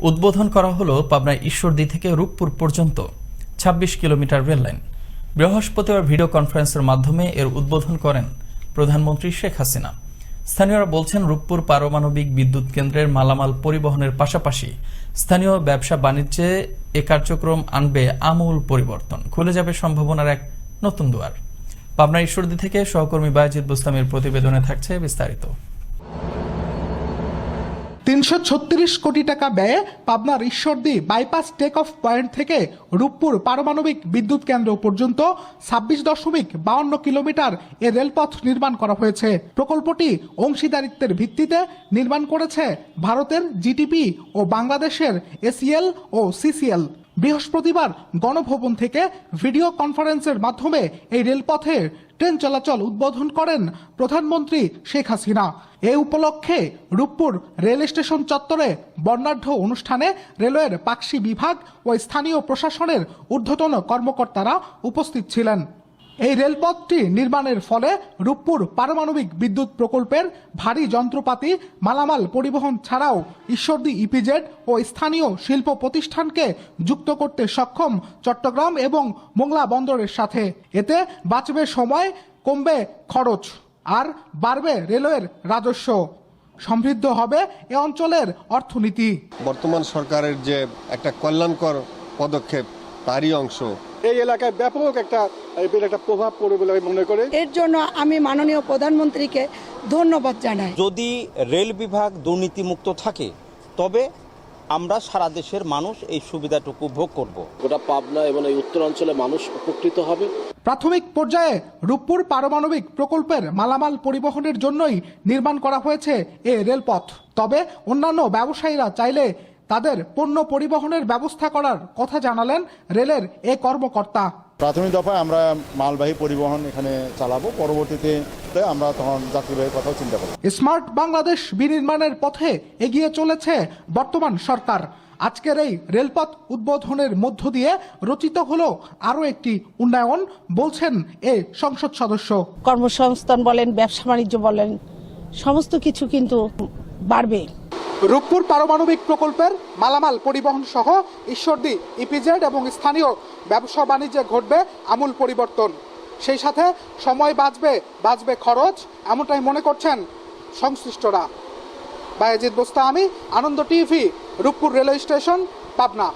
উদ্বোধন করা হলো পাবনার ঈশ্বরদী থেকে রূপপুর পর্যন্ত ২৬ কিলোমিটার রেল লাইন। বৃহস্পতিবার ভিডিও কনফারেন্সের মাধ্যমে এর উদ্বোধন করেন প্রধানমন্ত্রী শেখ হাসিনা। স্থানীয়রা বলছেন, রূপপুর পারমাণবিক বিদ্যুৎ কেন্দ্রের মালামাল পরিবহনের পাশাপাশি স্থানীয় ব্যবসা বাণিজ্যে এ কার্যক্রম আনবে আমূল পরিবর্তন। খুলে যাবে সম্ভাবনার এক নতুন দুয়ার। পাবনা ঈশ্বরদী থেকে সহকর্মী বায়াজিদ বুস্তামের প্রতিবেদনে থাকছে বিস্তারিত। তিনশো ছত্রিশ কোটি টাকা ব্যয়ে পাবনার Ishwardi bypass take off point থেকে রূপপুর পারমাণবিক বিদ্যুৎ কেন্দ্র পর্যন্ত ছাব্বিশ দশমিক বাউন্ন কিলোমিটার এ রেলপথ নির্মাণ করা হয়েছে। প্রকল্পটি অংশীদারিত্বের ভিত্তিতে নির্মাণ করেছে ভারতের জিটিপি ও বাংলাদেশের এসিএল ও সিসিএল। বৃহস্পতিবার গণভবন থেকে ভিডিও কনফারেন্সের মাধ্যমে এই রেলপথে ট্রেন চলাচল উদ্বোধন করেন প্রধানমন্ত্রী শেখ হাসিনা। এ উপলক্ষে রূপপুর রেল স্টেশন চত্বরে বর্ণাঢ্য অনুষ্ঠানে রেলওয়ের পাকশি বিভাগ ও স্থানীয় প্রশাসনের ঊর্ধ্বতন কর্মকর্তারা উপস্থিত ছিলেন। এই রেলপথটি নির্মাণের ফলে রূপপুর পারমাণবিক বিদ্যুৎ প্রকল্পের ভারী যন্ত্রপাতি মালামাল পরিবহন ছাড়াও ঈশ্বরদী ইপিজেড ও স্থানীয় শিল্প প্রতিষ্ঠানকে যুক্ত করতে সক্ষম চট্টগ্রাম এবং মোংলা বন্দরের সাথে। এতে বাঁচবে সময়, কমবে খরচ, আর বাড়বে রেলওয়ের রাজস্ব। সমৃদ্ধ হবে এ অঞ্চলের অর্থনীতি। বর্তমান সরকারের যে একটা কল্যাণকর পদক্ষেপ তারই অংশ। এই এলাকায় ব্যাপক একটা একটা প্রভাব পড়বে বলে আমি মনে করি। এর জন্য আমি মাননীয় প্রধানমন্ত্রীকে ধন্যবাদ জানাই। যদি রেল বিভাগ দুর্নীতিমুক্ত থাকে তবে আমরা সারা দেশের মানুষ এই সুবিধাটুকু ভোগ করব। গোটা পাবনা এবং এই উত্তরাঞ্চলে মানুষ উপকৃত হবে। প্রাথমিক পর্যায়ে রূপপুর পারমাণবিক প্রকল্পের মালামাল পরিবহনের জন্যই নির্মাণ করা হয়েছে এ রেলপথ। তবে অন্যান্য ব্যবসায়ীরা চাইলে তাদের পণ্য পরিবহনের ব্যবস্থা করার কথা জানালেন রেলের এ কর্মকর্তা। প্রাথমিক দফায় আমরা মালবাহী পরিবহন এখানে চালাবো। পরবর্তীতে আমরা তখন যাত্রীবাহীর কথাও চিন্তা করব। স্মার্ট বাংলাদেশ বিনির্মাণের পথে এগিয়ে চলেছে বর্তমান সরকার। আজকের এই রেলপথ উদ্বোধনের মধ্য দিয়ে রচিত হলো আরও একটি উন্নয়ন বলছেন এ সংসদ সদস্য। কর্মসংস্থান বলেন ব্যবসা বাণিজ্য বলেন সমস্ত কিছু কিন্তু বাড়বে। রূপপুর পারমাণবিক প্রকল্পের মালামাল পরিবহন সহ ঈশ্বরদী, ইপিজেড এবং স্থানীয় ব্যবসা বাণিজ্যে ঘটবে আমূল পরিবর্তন। সেই সাথে সময় বাঁচবে বাঁচবে খরচ, এমনটাই মনে করছেন সংশ্লিষ্টরা। বায়াজিৎ বোস্তা আমি Ananda TV, Rooppur railway station, Pabna.